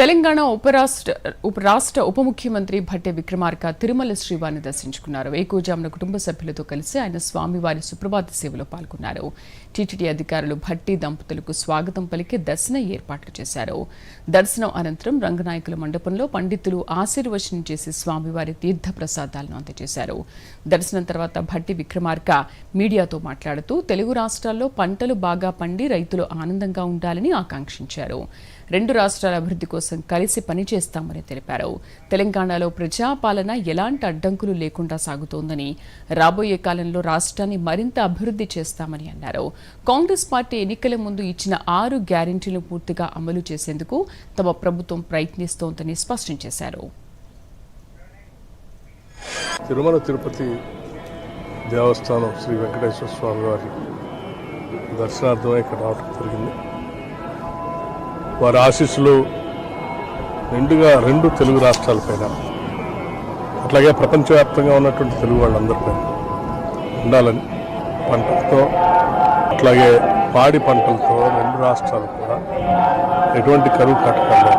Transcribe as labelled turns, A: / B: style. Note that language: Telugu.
A: తెలంగాణ ఉపరాష్ట్ర ఉపరాష్ట్ర ఉప ముఖ్యమంత్రి భట్టె విక్రమార్క తిరుమల శ్రీవారిని దర్శించుకున్నారు. ఏకోజామున కుటుంబ సభ్యులతో కలిసి ఆయన స్వామివారి సుప్రభాత సేవలో పాల్గొన్నారు. టీటీడీ అధికారులు భట్టి దంపతులకు స్వాగతం పలికి దర్శన ఏర్పాట్లు చేశారు. దర్శనం అనంతరం రంగనాయకుల మండపంలో పండితులు ఆశీర్వచనం చేసి స్వామివారి తీర్థ ప్రసాదాలను అందజేశారు. దర్శనం తర్వాత భట్టి విక్రమార్క మీడియాతో మాట్లాడుతూ తెలుగు రాష్ట్రాల్లో పంటలు బాగా పండి రైతులు ఆనందంగా ఉండాలని ఆకాంక్షించారు. రెండు రాష్ట్రాల అభివృద్ధి కోసం కోసం కలిసి పనిచేస్తామని తెలిపారు. తెలంగాణలో ప్రజాపాలన ఎలాంటి అడ్డంకులు లేకుండా సాగుతోందని రాబోయే కాలంలో రాష్ట్రాన్ని మరింత అభివృద్ధి చేస్తామని అన్నారు. కాంగ్రెస్ పార్టీ ఎన్నికల ముందు ఇచ్చిన ఆరు గ్యారంటీలు పూర్తిగా అమలు చేసేందుకు తమ ప్రభుత్వం ప్రయత్నిస్తోందని స్పష్టం చేశారు.
B: తిరుమల తిరుపతి దేవస్థానం శ్రీ వెంకటేశ్వర స్వామి వారి దర్శనార్థమై ఇక్కడ రావడం జరిగింది. వారి ఆశీస్సులు నిండుగా రెండు తెలుగు రాష్ట్రాలపైన అట్లాగే ప్రపంచవ్యాప్తంగా ఉన్నటువంటి తెలుగు వాళ్ళందరిపైన ఉండాలని పంటలతో అట్లాగే పాడి పంటలతో రెండు రాష్ట్రాలు కూడా ఎటువంటి కరువు కట్టకుండా